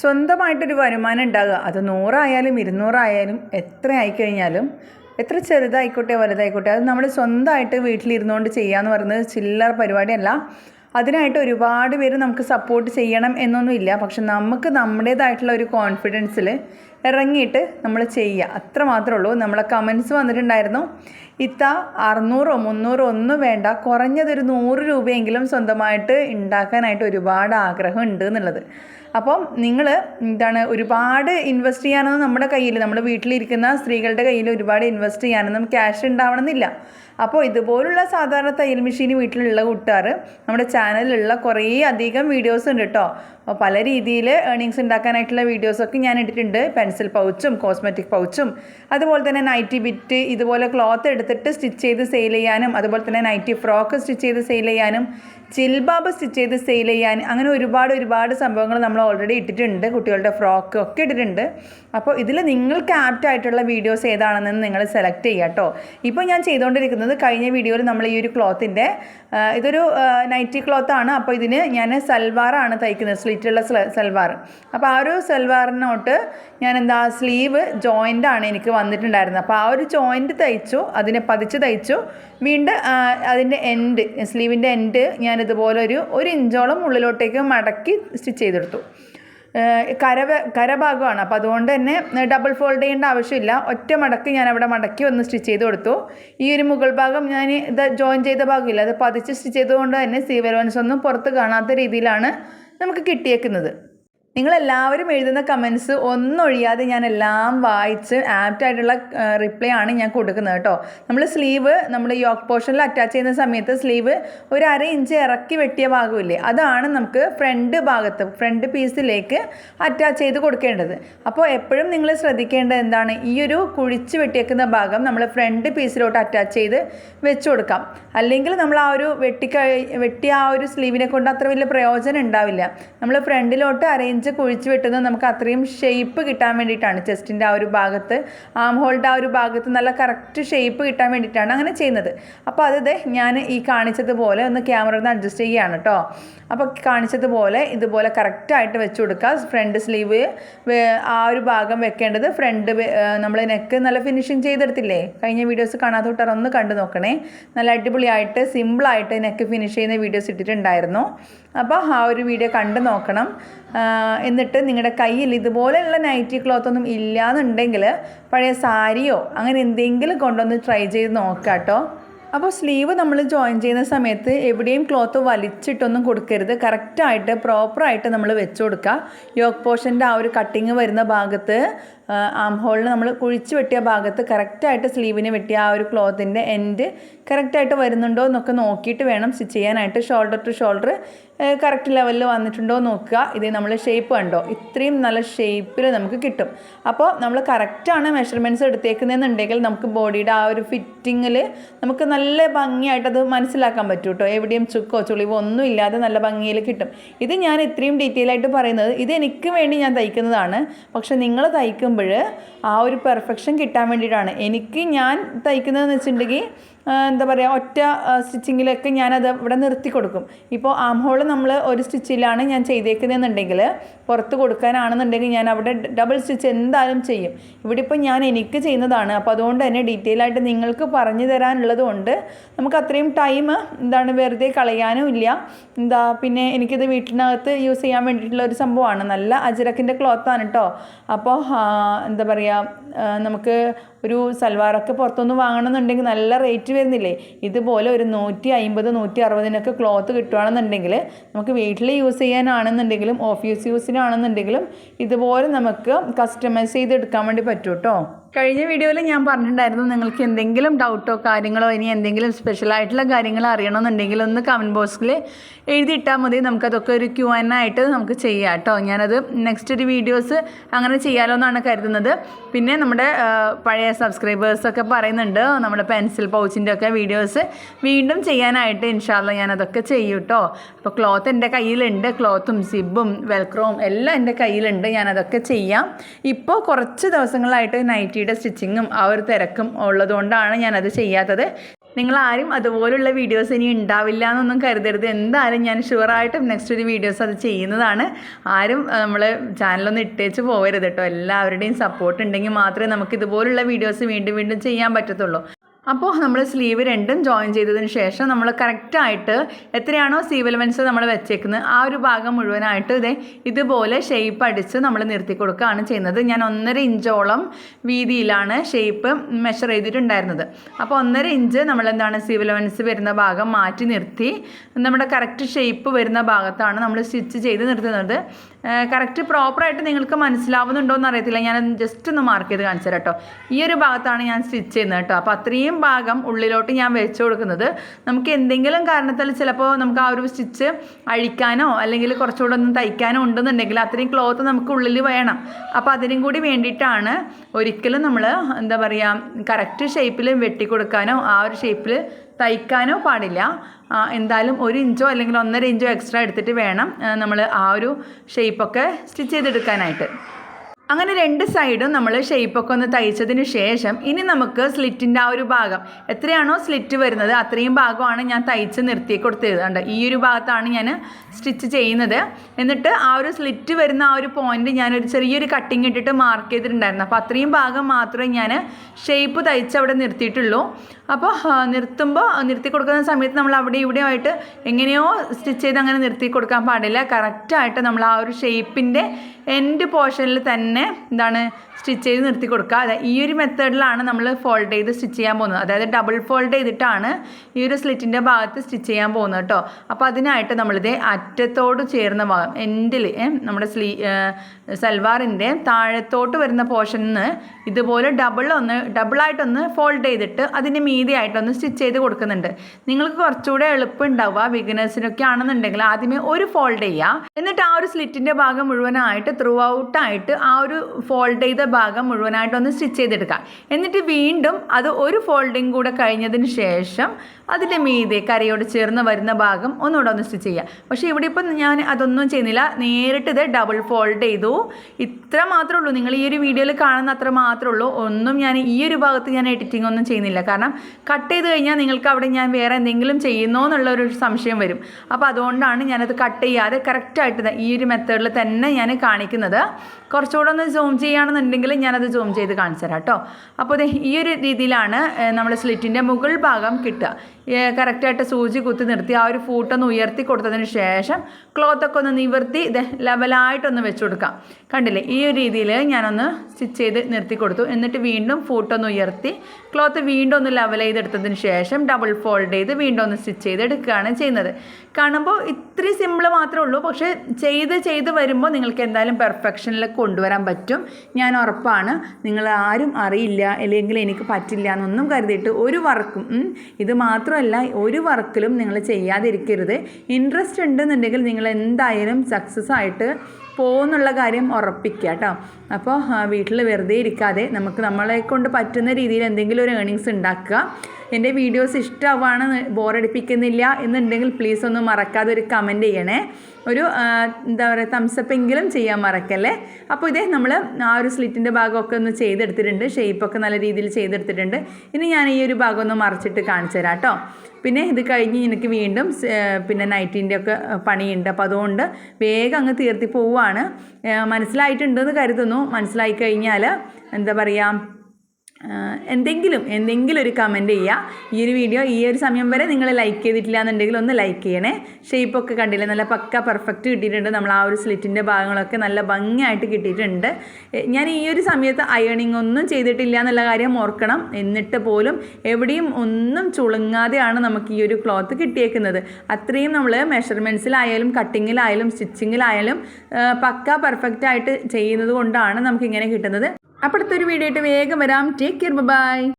സ്വന്തമായിട്ടൊരു വരുമാനം ഉണ്ടാകുക അത് നൂറായാലും ഇരുന്നൂറായാലും എത്ര ആയിക്കഴിഞ്ഞാലും എത്ര ചെറുതായിക്കോട്ടെ വലുതായിക്കോട്ടെ അത് നമ്മൾ സ്വന്തമായിട്ട് വീട്ടിലിരുന്നുകൊണ്ട് ചെയ്യാന്ന് പറയുന്നത് ചില്ലറ പരിപാടിയല്ല. അതിനായിട്ട് ഒരുപാട് പേര് നമുക്ക് സപ്പോർട്ട് ചെയ്യണം എന്നൊന്നുമില്ല പക്ഷെ നമുക്ക് നമ്മുടേതായിട്ടുള്ള ഒരു കോൺഫിഡൻസിൽ ഇറങ്ങിയിട്ട് നമ്മൾ ചെയ്യുക. അത്ര മാത്രമേ ഉള്ളൂ. നമ്മളെ കമൻസ് വന്നിട്ടുണ്ടായിരുന്നു ഇത്ത അറുന്നൂറോ മുന്നൂറോ ഒന്നും വേണ്ട. കുറഞ്ഞതൊരു നൂറ് രൂപയെങ്കിലും സ്വന്തമായിട്ട് ഉണ്ടാക്കാനായിട്ട് ഒരുപാട് ആഗ്രഹം ഉണ്ട് എന്നുള്ളത്. അപ്പം നിങ്ങൾ എന്താണ് ഒരുപാട് ഇൻവെസ്റ്റ് ചെയ്യാനൊന്നും നമ്മുടെ കയ്യിൽ നമ്മുടെ വീട്ടിലിരിക്കുന്ന സ്ത്രീകളുടെ കയ്യിൽ ഒരുപാട് ഇൻവെസ്റ്റ് ചെയ്യാനൊന്നും ക്യാഷ് ഉണ്ടാവണമെന്നില്ല. അപ്പോൾ ഇതുപോലുള്ള സാധാരണ തയ്യൽ മെഷീൻ വീട്ടിലുള്ള കൂട്ടുകാർ നമ്മുടെ ചാനലിലുള്ള കുറേ അധികം വീഡിയോസ് ഉണ്ട് കേട്ടോ അപ്പോൾ പല രീതിയിൽ ഏണിങ്സ് ഉണ്ടാക്കാനായിട്ടുള്ള വീഡിയോസൊക്കെ ഞാൻ ഇട്ടിട്ടുണ്ട്. പെൻസിൽ പൗച്ചും കോസ്മെറ്റിക് പൗച്ചും അതുപോലെ തന്നെ നൈറ്റി ബിറ്റ് ഇതുപോലെ ക്ലോത്ത് എടുത്തിട്ട് സ്റ്റിച്ച് ചെയ്ത് സെയിൽ ചെയ്യാനും അതുപോലെ തന്നെ നൈറ്റി ഫ്രോക്ക് സ്റ്റിച്ച് ചെയ്ത് സെയിൽ ചെയ്യാനും ചിൽബാബ് സ്റ്റിച്ച് ചെയ്ത് സെയിൽ ചെയ്യാൻ അങ്ങനെ ഒരുപാട് ഒരുപാട് സംഭവങ്ങൾ നമ്മൾ ഓൾറെഡി ഇട്ടിട്ടുണ്ട്. കുട്ടികളുടെ ഫ്രോക്ക് ഒക്കെ ഇട്ടിട്ടുണ്ട്. അപ്പോൾ ഇതിൽ നിങ്ങൾക്ക് ആപ്റ്റ് ആയിട്ടുള്ള വീഡിയോസ് ഏതാണെന്ന് നിങ്ങൾ സെലക്ട് ചെയ്യുക കേട്ടോ. ഇപ്പോൾ ഞാൻ ചെയ്തുകൊണ്ടിരിക്കുന്നത് കഴിഞ്ഞ വീഡിയോയിൽ നമ്മൾ ഈ ഒരു ക്ലോത്തിന്റെ ഇതൊരു നൈറ്റി ക്ലോത്താണ് അപ്പോൾ ഇതിന് ഞാൻ സൽവാറാണ് തയ്ക്കുന്നത്. സ്ലിറ്റുള്ള സെൽവാർ. അപ്പോൾ ആ ഒരു സൽവാറിനോട്ട് ഞാൻ എന്താ സ്ലീവ് ജോയിന്റ് ആണ് എനിക്ക് വന്നിട്ടുണ്ടായിരുന്നത്. അപ്പോൾ ആ ഒരു ജോയിന്റ് തയ്ച്ചു അതിനെ പതിച്ച് തയ്ച്ചു. വീണ്ടും അതിന്റെ എൻഡ് സ്ലീവിന്റെ എൻഡ് ഞാൻ ഇതുപോലെ ഒരു ഒരു ഇഞ്ചോളം ഉള്ളിലോട്ടേക്ക് മടക്കി സ്റ്റിച്ച് ചെയ്തെടുത്തു. കര കരഭാഗമാണ്. അപ്പോൾ അതുകൊണ്ട് തന്നെ ഡബിൾ ഫോൾഡ് ചെയ്യേണ്ട ആവശ്യമില്ല. ഒറ്റ മടക്ക് ഞാൻ അവിടെ മടക്കി ഒന്ന് സ്റ്റിച്ച് ചെയ്ത് കൊടുത്തു. ഈ ഒരു മുകൾ ഭാഗം ഞാൻ ഇത് ജോയിൻ ചെയ്ത ഭാഗമില്ല. അത് പതിച്ച് സ്റ്റിച്ച് ചെയ്തുകൊണ്ട് തന്നെ സീവലോൻസ് ഒന്നും പുറത്ത് കാണാത്ത രീതിയിലാണ് നമുക്ക് കിട്ടിയേക്കുന്നത്. നിങ്ങളെല്ലാവരും എഴുതുന്ന കമൻസ് ഒന്നൊഴിയാതെ ഞാൻ എല്ലാം വായിച്ച് ആപ്റ്റായിട്ടുള്ള റിപ്ലൈ ആണ് ഞാൻ കൊടുക്കുന്നത് കേട്ടോ. നമ്മൾ സ്ലീവ് നമ്മൾ യോക്ക് പോർഷനിൽ അറ്റാച്ച് ചെയ്യുന്ന സമയത്ത് സ്ലീവ് ഒരു അര ഇഞ്ച് ഇറക്കി വെട്ടിയ ഭാഗമില്ലേ അതാണ് നമുക്ക് ഫ്രണ്ട് ഭാഗത്ത് ഫ്രണ്ട് പീസിലേക്ക് അറ്റാച്ച് ചെയ്ത് കൊടുക്കേണ്ടത്. അപ്പോൾ എപ്പോഴും നിങ്ങൾ ശ്രദ്ധിക്കേണ്ടത് എന്താണ് ഈ ഒരു കുഴിച്ച് വെട്ടിയേക്കുന്ന ഭാഗം നമ്മൾ ഫ്രണ്ട് പീസിലോട്ട് അറ്റാച്ച് ചെയ്ത് വെച്ച് കൊടുക്കാം. അല്ലെങ്കിൽ നമ്മൾ ആ ഒരു വെട്ടിക്കഴി വെട്ടിയ ആ ഒരു സ്ലീവിനെ കൊണ്ട് അത്ര വലിയ പ്രയോജനം ഉണ്ടാവില്ല. നമ്മൾ ഫ്രണ്ടിലോട്ട് അറേഞ്ച് കുഴിച്ച് വെട്ടുന്നത് നമുക്ക് അത്രയും ഷേപ്പ് കിട്ടാൻ വേണ്ടിയിട്ടാണ്. ചെസ്റ്റിന്റെ ആ ഒരു ഭാഗത്ത് ആം ഹോളിന്റെ ആ ഒരു ഭാഗത്ത് നല്ല കറക്റ്റ് ഷേപ്പ് കിട്ടാൻ വേണ്ടിയിട്ടാണ് അങ്ങനെ ചെയ്യുന്നത്. അപ്പോൾ അത് ഞാൻ ഈ കാണിച്ചതുപോലെ ഒന്ന് ക്യാമറ ഒന്ന് അഡ്ജസ്റ്റ് ചെയ്യുകയാണ് കേട്ടോ അപ്പോൾ കാണിച്ചതുപോലെ ഇതുപോലെ കറക്റ്റായിട്ട് വെച്ച് കൊടുക്കുക. ഫ്രണ്ട് സ്ലീവ് ആ ഒരു ഭാഗം വെക്കേണ്ടത് ഫ്രണ്ട് നമ്മൾ നെക്ക് നല്ല ഫിനിഷിങ് ചെയ്തെടുത്തില്ലേ? കഴിഞ്ഞ വീഡിയോസ് കാണാത്ത ഒന്ന് കണ്ടു നോക്കണേ. നല്ല അടിപൊളിയായിട്ട് സിമ്പിളായിട്ട് നെക്ക് ഫിനിഷ് ചെയ്യുന്ന വീഡിയോസ് ഇട്ടിട്ടുണ്ടായിരുന്നു. അപ്പോൾ ആ ഒരു വീഡിയോ കണ്ടു നോക്കണം. എന്നിട്ട് നിങ്ങളുടെ കയ്യിൽ ഇതുപോലെയുള്ള നൈറ്റി ക്ലോത്ത് ഒന്നും ഇല്ലയെന്നുണ്ടെങ്കിൽ പഴയ സാരിയോ അങ്ങനെ എന്തെങ്കിലും കൊണ്ടൊന്ന് ട്രൈ ചെയ്ത് നോക്കാം കേട്ടോ അപ്പോൾ സ്ലീവ് നമ്മൾ ജോയിൻ ചെയ്യുന്ന സമയത്ത് എവിടെയും ക്ലോത്ത് വലിച്ചിട്ടൊന്നും കൊടുക്കരുത്. കറക്റ്റായിട്ട് പ്രോപ്പറായിട്ട് നമ്മൾ വെച്ച് കൊടുക്കുക യോക്ക് പോർഷന്റെ ആ ഒരു കട്ടിങ് വരുന്ന ഭാഗത്ത് ആം ഹോളിന് നമ്മൾ കുഴിച്ച് വെട്ടിയ ഭാഗത്ത് കറക്റ്റായിട്ട് സ്ലീവിന് വെട്ടിയ ആ ഒരു ക്ലോത്തിന്റെ എൻഡ് കറക്റ്റായിട്ട് വരുന്നുണ്ടോ എന്നൊക്കെ നോക്കിയിട്ട് വേണം സ്റ്റിച്ച് ചെയ്യാനായിട്ട്. ഷോൾഡർ ടു ഷോൾഡർ കറക്റ്റ് ലെവലിൽ വന്നിട്ടുണ്ടോ നോക്കുക. ഇത് നമ്മൾ ഷേപ്പ് കണ്ടോ? ഇത്രയും നല്ല ഷേപ്പിൽ നമുക്ക് കിട്ടും. അപ്പോൾ നമ്മൾ കറക്റ്റാണ് മെഷർമെന്റ്സ് എടുത്തേക്കുന്നതെന്നുണ്ടെങ്കിൽ നമുക്ക് ബോഡിയുടെ ആ ഒരു ഫിറ്റിങ്ങിൽ നമുക്ക് നല്ല ഭംഗിയായിട്ട് അത് മനസ്സിലാക്കാൻ പറ്റും കേട്ടോ എവിടെയും ചുക്കോ ചുളിവോ ഒന്നും ഇല്ലാതെ നല്ല ഭംഗിയിൽ കിട്ടും. ഇത് ഞാൻ ഇത്രയും ഡീറ്റെയിൽ ആയിട്ട് പറയുന്നത് ഇത് എനിക്ക് വേണ്ടി ഞാൻ തയ്ക്കുന്നതാണ്. പക്ഷെ നിങ്ങൾ തയ്ക്കുമ്പോൾ ആ ഒരു പെർഫെക്ഷൻ കിട്ടാൻ വേണ്ടിയിട്ടാണ്. എനിക്ക് ഞാൻ തയ്ക്കുന്നതെന്ന് വെച്ചിട്ടുണ്ടെങ്കിൽ എന്താ പറയുക ഒറ്റ സ്റ്റിച്ചിങ്ങിലൊക്കെ ഞാനത് ഇവിടെ നിർത്തി കൊടുക്കും. ഇപ്പോൾ ആം ഹോൾ നമ്മൾ ഒരു സ്റ്റിച്ചിലാണ് ഞാൻ ചെയ്തേക്കുന്നതെന്നുണ്ടെങ്കിൽ പുറത്ത് കൊടുക്കാനാണെന്നുണ്ടെങ്കിൽ ഞാൻ അവിടെ ഡബിൾ സ്റ്റിച്ച് എന്തായാലും ചെയ്യും. ഇവിടെ ഇപ്പോൾ ഞാൻ എനിക്ക് ചെയ്യുന്നതാണ്. അപ്പോൾ അതുകൊണ്ട് തന്നെ ഡീറ്റെയിൽ ആയിട്ട് നിങ്ങൾക്ക് പറഞ്ഞു തരാനുള്ളത് കൊണ്ട് നമുക്ക് അത്രയും ടൈം എന്താണ് വെറുതെ കളയാനും ഇല്ല. എന്താ പിന്നെ എനിക്കിത് വീട്ടിനകത്ത് യൂസ് ചെയ്യാൻ വേണ്ടിയിട്ടുള്ള ഒരു സംഭവമാണ്. നല്ല അജരക്കിന്റെ ക്ലോത്താണ് കേട്ടോ അപ്പോൾ എന്താ പറയുക നമുക്ക് ഒരു സൽവാറൊക്കെ പുറത്തുനിന്ന് വാങ്ങണമെന്നുണ്ടെങ്കിൽ നല്ല റേറ്റ് വരുന്നില്ലേ? ഇതുപോലെ ഒരു നൂറ്റി അമ്പത് നൂറ്റി അറുപതിനൊക്കെ ക്ലോത്ത് കിട്ടുകയാണെന്നുണ്ടെങ്കിൽ നമുക്ക് വീട്ടിൽ യൂസ് ചെയ്യാനാണെന്നുണ്ടെങ്കിലും ഓഫീസ് യൂസിനാണെന്നുണ്ടെങ്കിലും ഇതുപോലെ നമുക്ക് കസ്റ്റമൈസ് ചെയ്തെടുക്കാൻ വേണ്ടി പറ്റും കേട്ടോ കഴിഞ്ഞ വീഡിയോയിൽ ഞാൻ പറഞ്ഞിട്ടുണ്ടായിരുന്നു നിങ്ങൾക്ക് എന്തെങ്കിലും ഡൗട്ടോ കാര്യങ്ങളോ ഇനി എന്തെങ്കിലും സ്പെഷ്യൽ ആയിട്ടുള്ള കാര്യങ്ങൾ അറിയണമെന്നുണ്ടെങ്കിൽ ഒന്ന് കമന്റ് ബോക്സിൽ എഴുതിയിട്ടാൽ മതി. നമുക്കതൊക്കെ ഒരു ക്യൂ എൻ ആയിട്ട് നമുക്ക് ചെയ്യാം കേട്ടോ. ഞാനത് നെക്സ്റ്റ് ഒരു വീഡിയോസ് അങ്ങനെ ചെയ്യാലോ എന്നാണ് കരുതുന്നത്. പിന്നെ നമ്മുടെ പഴയ സബ്സ്ക്രൈബേഴ്സൊക്കെ പറയുന്നുണ്ട് നമ്മുടെ പെൻസിൽ പൗച്ചിന്റെ ഒക്കെ വീഡിയോസ് വീണ്ടും ചെയ്യാനായിട്ട് ഇൻഷാല്ല ഞാനതൊക്കെ ചെയ്യും കേട്ടോ. അപ്പോൾ ക്ലോത്ത് എന്റെ കയ്യിലുണ്ട്. ക്ലോത്തും സിബും വെൽക്രോവും എല്ലാം എന്റെ കയ്യിലുണ്ട്. ഞാനതൊക്കെ ചെയ്യാം. ഇപ്പോൾ കുറച്ച് ദിവസങ്ങളായിട്ട് നൈറ്റിയുടെ സ്റ്റിച്ചിങ്ങും ആ ഒരു തിരക്കും ഉള്ളതുകൊണ്ടാണ് ഞാനത് ചെയ്യാത്തത്. നിങ്ങൾ ആരും അതുപോലുള്ള വീഡിയോസ് ഇനി ഉണ്ടാവില്ല എന്നൊന്നും കരുതരുത്. എന്തായാലും ഞാൻ ഷുവറായിട്ടും നെക്സ്റ്റ് ഒരു വീഡിയോസ് അത് ചെയ്യുന്നതാണ്. ആരും നമ്മൾ ചാനലൊന്നും ഇട്ടേച്ച് പോകരുത് കേട്ടോ. എല്ലാവരുടെയും സപ്പോർട്ട് ഉണ്ടെങ്കിൽ മാത്രമേ നമുക്ക് ഇതുപോലുള്ള വീഡിയോസ് വീണ്ടും വീണ്ടും ചെയ്യാൻ പറ്റത്തുള്ളൂ. അപ്പോൾ നമ്മൾ സ്ലീവ് രണ്ടും ജോയിൻ ചെയ്തതിന് ശേഷം നമ്മൾ കറക്റ്റായിട്ട് എത്രയാണോ സീവ് എലമെന്റ്സ് നമ്മൾ വെച്ചേക്കുന്നത് ആ ഒരു ഭാഗം മുഴുവനായിട്ട് ഇതേ ഇതുപോലെ ഷേപ്പ് അടിച്ച് നമ്മൾ നിർത്തി കൊടുക്കുകയാണ് ചെയ്യുന്നത്. ഞാൻ ഒന്നര ഇഞ്ചോളം വീതിയിലാണ് ഷേപ്പ് മെഷർ ചെയ്തിട്ടുണ്ടായിരുന്നത്. അപ്പോൾ ഒന്നര ഇഞ്ച് നമ്മൾ എന്താണ് സീവ് എലമെന്റ്സ് വരുന്ന ഭാഗം മാറ്റി നിർത്തി നമ്മുടെ കറക്റ്റ് ഷേപ്പ് വരുന്ന ഭാഗത്താണ് നമ്മൾ സ്റ്റിച്ച് ചെയ്ത് നിർത്തുന്നത്. കറക്റ്റ് പ്രോപ്പറായിട്ട് നിങ്ങൾക്ക് മനസ്സിലാവുന്നുണ്ടോ എന്ന് അറിയത്തില്ല. ഞാൻ ജസ്റ്റ് ഒന്ന് മാർക്ക് ചെയ്ത് കാണിച്ചു തരാം കേട്ടോ ഈ ഒരു ഭാഗത്താണ് ഞാൻ സ്റ്റിച്ച് ചെയ്യുന്നത് കേട്ടോ. അപ്പോൾ അത്രയും ഭാഗം ഉള്ളിലോട്ട് ഞാൻ വെച്ച് കൊടുക്കുന്നത്. നമുക്ക് എന്തെങ്കിലും കാരണത്താൽ ചിലപ്പോൾ നമുക്ക് ആ ഒരു സ്റ്റിച്ച് അഴിക്കാനോ അല്ലെങ്കിൽ കുറച്ചുകൂടെ ഒന്ന് തയ്ക്കാനോ ഉണ്ടെന്നുണ്ടെങ്കിൽ അത്രയും ക്ലോത്ത് നമുക്ക് ഉള്ളിൽ വേണം. അപ്പോൾ അതിനും കൂടി വേണ്ടിയിട്ടാണ് ഒരിക്കലും നമ്മൾ എന്താ പറയുക കറക്റ്റ് ഷേപ്പിൽ വെട്ടിക്കൊടുക്കാനോ ആ ഒരു ഷേപ്പിൽ തയ്ക്കാനോ പാടില്ല. എന്തായാലും ഒരു ഇഞ്ചോ അല്ലെങ്കിൽ ഒന്നര ഇഞ്ചോ എക്സ്ട്രാ എടുത്തിട്ട് വേണം നമ്മൾ ആ ഒരു ഷേപ്പൊക്കെ സ്റ്റിച്ച് ചെയ്തെടുക്കാനായിട്ട്. അങ്ങനെ രണ്ട് സൈഡും നമ്മൾ ഷേപ്പൊക്കെ ഒന്ന് തയ്ച്ചതിന് ശേഷം ഇനി നമുക്ക് സ്ലിറ്റിന്റെ ആ ഒരു ഭാഗം. എത്രയാണോ സ്ലിറ്റ് വരുന്നത് അത്രയും ഭാഗമാണ് ഞാൻ തയ്ച്ച് നിർത്തി കൊടുത്തത്. കണ്ടോ ഈ ഒരു ഭാഗത്താണ് ഞാൻ സ്റ്റിച്ച് ചെയ്യുന്നത്. എന്നിട്ട് ആ ഒരു സ്ലിറ്റ് വരുന്ന ആ ഒരു പോയിന്റ് ഞാനൊരു ചെറിയൊരു കട്ടിങ് ഇട്ടിട്ട് മാർക്ക് ചെയ്തിട്ടുണ്ടായിരുന്നു. അപ്പോൾ അത്രയും ഭാഗം മാത്രമേ ഞാൻ ഷേപ്പ് തയ്ച്ച് അവിടെ നിർത്തിയിട്ടുള്ളൂ. അപ്പോൾ നിർത്തുമ്പോൾ നിർത്തി കൊടുക്കുന്ന സമയത്ത് നമ്മൾ അവിടെ ഇവിടെ ആയിട്ട് എങ്ങനെയോ സ്റ്റിച്ച് ചെയ്ത് അങ്ങനെ നിർത്തി കൊടുക്കാൻ പാടില്ല. കറക്റ്റായിട്ട് നമ്മൾ ആ ഒരു ഷേപ്പിന്റെ എൻഡ് പോർഷനിൽ തന്നെ എന്താണ് സ്റ്റിച്ച് ചെയ്ത് നിർത്തി കൊടുക്കുക. അതായത് ഈ ഒരു മെത്തേഡിലാണ് നമ്മൾ ഫോൾഡ് ചെയ്ത് സ്റ്റിച്ച് ചെയ്യാൻ പോകുന്നത്. അതായത് ഡബിൾ ഫോൾഡ് ചെയ്തിട്ടാണ് ഈ ഒരു സ്ലിറ്റിന്റെ ഭാഗത്ത് സ്റ്റിച്ച് ചെയ്യാൻ പോകുന്നത് കേട്ടോ അപ്പോൾ അതിനായിട്ട് നമ്മളിത് അറ്റത്തോട് ചേർന്ന ഭാഗം എൻഡിൽ നമ്മുടെ സ്ലീ സൽവാറിന്റെ താഴത്തോട്ട് വരുന്ന പോർഷനിൽ ഇതുപോലെ ഡബിൾ ഒന്ന് ഡബിളായിട്ടൊന്ന് ഫോൾഡ് ചെയ്തിട്ട് അതിന്റെ മീതിയായിട്ടൊന്ന് സ്റ്റിച്ച് ചെയ്ത് കൊടുക്കുന്നുണ്ട്. നിങ്ങൾക്ക് കുറച്ചുകൂടെ എളുപ്പം ഉണ്ടാവുക ബിഗിനേഴ്സിനൊക്കെ ആണെന്നുണ്ടെങ്കിൽ ആദ്യമേ ഒരു ഫോൾഡ് ചെയ്യുക എന്നിട്ട് ആ ഒരു സ്ലിറ്റിന്റെ ഭാഗം മുഴുവനായിട്ട് ത്രൂ ഔട്ടായിട്ട് ആ ഒരു ഫോൾഡ് ചെയ്ത ഭാഗം മുഴുവനായിട്ടൊന്ന് സ്റ്റിച്ച് ചെയ്തെടുക്കുക. എന്നിട്ട് വീണ്ടും അത് ഒരു ഫോൾഡിങ് കൂടെ കഴിഞ്ഞതിന് ശേഷം അതിന്റെ മീതെ കരയോട് ചേർന്ന് വരുന്ന ഭാഗം ഒന്നുകൂടെ ഒന്ന് സ്റ്റിച്ച് ചെയ്യുക. പക്ഷേ ഇവിടെ ഇപ്പം ഞാൻ അതൊന്നും ചെയ്യുന്നില്ല. നേരിട്ട് ഇത് ഡബിൾ ഫോൾഡ് ചെയ്തു. ഇത്ര മാത്രമേ ഉള്ളൂ. നിങ്ങൾ ഈ ഒരു വീഡിയോയിൽ കാണുന്ന അത്ര മാത്രമേ ഉള്ളൂ. ഒന്നും ഞാൻ ഈ ഒരു ഭാഗത്ത് ഞാൻ എഡിറ്റിംഗ് ഒന്നും ചെയ്യുന്നില്ല. കാരണം കട്ട് ചെയ്ത് കഴിഞ്ഞാൽ നിങ്ങൾക്ക് അവിടെ ഞാൻ വേറെ എന്തെങ്കിലും ചെയ്യുന്നോ എന്നുള്ള ഒരു സംശയം വരും. അപ്പോൾ അതുകൊണ്ടാണ് ഞാനത് കട്ട് ചെയ്യാതെ കറക്റ്റായിട്ട് ഈ ഒരു മെത്തേഡിൽ തന്നെ ഞാൻ കാണിക്കുന്നത്. കുറച്ചുകൂടെ ഒന്ന് സൂം ചെയ്യുകയാണെന്നുണ്ടെങ്കിൽ ഞാനത് സൂം ചെയ്ത് കാണിച്ചു തരാം കേട്ടോ അപ്പോൾ ഈ ഒരു രീതിയിലാണ് നമ്മൾ സ്ലിറ്റിന്റെ മുകൾ ഭാഗം കിട്ടുക. കറക്റ്റായിട്ട് സൂചി കുത്തി നിർത്തി ആ ഒരു ഫൂട്ടൊന്ന് ഉയർത്തി കൊടുത്തതിന് ശേഷം ക്ലോത്തൊക്കെ ഒന്ന് നിവർത്തി ഇത് ലെവലായിട്ടൊന്ന് വെച്ച് കൊടുക്കാം. കണ്ടില്ലേ? ഈ ഒരു രീതിയിൽ ഞാനൊന്ന് സ്റ്റിച്ച് ചെയ്ത് നിർത്തി കൊടുത്തു. എന്നിട്ട് വീണ്ടും ഫൂട്ടൊന്ന് ഉയർത്തി ക്ലോത്ത് വീണ്ടും ഒന്ന് ലെവൽ ചെയ്തെടുത്തതിന് ശേഷം ഡബിൾ ഫോൾഡ് ചെയ്ത് വീണ്ടും ഒന്ന് സ്റ്റിച്ച് ചെയ്ത് എടുക്കുകയാണ് ചെയ്യുന്നത്. കാണുമ്പോൾ ഇത്രയും സിമ്പിൾ മാത്രമേ ഉള്ളൂ. പക്ഷേ ചെയ്ത് ചെയ്ത് വരുമ്പോൾ നിങ്ങൾക്ക് എന്തായാലും പെർഫെക്ഷനിൽ കൊണ്ടുവരാൻ പറ്റും. ഞാൻ ഉറപ്പാണ്. നിങ്ങൾ ആരും അറിയില്ല അല്ലെങ്കിൽ എനിക്ക് പറ്റില്ല എന്നൊന്നും കരുതിയിട്ട് ഒരു വർക്കും ഇത് മാത്രമല്ല ഒരു വർക്കിലും നിങ്ങൾ ചെയ്യാതിരിക്കരുത്. ഇൻട്രസ്റ്റ് ഉണ്ടെന്നുണ്ടെങ്കിൽ നിങ്ങൾ എന്തായാലും സക്സസ് ആയിട്ട് പോകുന്നുള്ള കാര്യം ഉറപ്പിക്കുക കേട്ടോ അപ്പോൾ വീട്ടിൽ വെറുതെ ഇരിക്കാതെ നമുക്ക് നമ്മളെ കൊണ്ട് പറ്റുന്ന രീതിയിൽ എന്തെങ്കിലും ഒരു ഏണിങ്സ് ഉണ്ടാക്കുക എന്റെ വീഡിയോസ് ഇഷ്ടമാവാണ് ബോറടിപ്പിക്കുന്നില്ല എന്നുണ്ടെങ്കിൽ പ്ലീസ് ഒന്ന് മറക്കാതെ ഒരു കമന്റ് ചെയ്യണേ. ഒരു എന്താ പറയുക തംസപ്പ് എങ്കിലും ചെയ്യാൻ മറക്കല്ലേ? അപ്പോൾ ഇതേ നമ്മൾ ആ ഒരു സ്ലിറ്റിന്റെ ഭാഗമൊക്കെ ഒന്ന് ചെയ്തെടുത്തിട്ടുണ്ട്. ഷേപ്പൊക്കെ നല്ല രീതിയിൽ ചെയ്തെടുത്തിട്ടുണ്ട്. ഇനി ഞാൻ ഈ ഒരു ഭാഗം ഒന്ന് മറച്ചിട്ട് കാണിച്ചു തരാം കേട്ടോ പിന്നെ ഇത് കഴിഞ്ഞ് എനിക്ക് വീണ്ടും പിന്നെ നൈറ്റിന്റെ ഒക്കെ പണിയുണ്ട്. അപ്പോൾ അതുകൊണ്ട് വേഗം അങ്ങ് തീർത്തി പോവുകയാണ് മനസ്സിലായിട്ടുണ്ടെന്ന് കരുതുന്നു. മനസ്സിലായി കഴിഞ്ഞാൽ എന്താ പറയുക എന്തെങ്കിലും എന്തെങ്കിലും ഒരു കമന്റ് ചെയ്യുക ഈ ഒരു വീഡിയോ ഈ ഒരു സമയം വരെ നിങ്ങൾ ലൈക്ക് ചെയ്തിട്ടില്ല എന്നുണ്ടെങ്കിൽ ഒന്ന് ലൈക്ക് ചെയ്യണേ. ഷേപ്പൊക്കെ കണ്ടില്ലേ? നല്ല പക്ക പെർഫെക്റ്റ് കിട്ടിയിട്ടുണ്ട്. നമ്മൾ ആ ഒരു സ്ലിറ്റിന്റെ ഭാഗങ്ങളൊക്കെ നല്ല ഭംഗിയായിട്ട് കിട്ടിയിട്ടുണ്ട്. ഞാൻ ഈ ഒരു സമയത്ത് അയണിങ് ഒന്നും ചെയ്തിട്ടില്ല എന്നുള്ള കാര്യം ഓർക്കണം. എന്നിട്ട് പോലും എവിടെയും ഒന്നും ചുളുങ്ങാതെയാണ് നമുക്ക് ഈ ഒരു ക്ലോത്ത് കിട്ടിയേക്കുന്നത്. അത്രയും നമ്മൾ മെഷർമെന്റ്സിലായാലും കട്ടിങ്ങിലായാലും സ്റ്റിച്ചിങ്ങിലായാലും പക്ക പെർഫെക്റ്റ് ആയിട്ട് ചെയ്യുന്നത് കൊണ്ടാണ് നമുക്ക് ഇങ്ങനെ കിട്ടുന്നത്. അപ്പോൾ ഒരു വീഡിയോ ആയിട്ട് വേഗം വരാം. Take care bye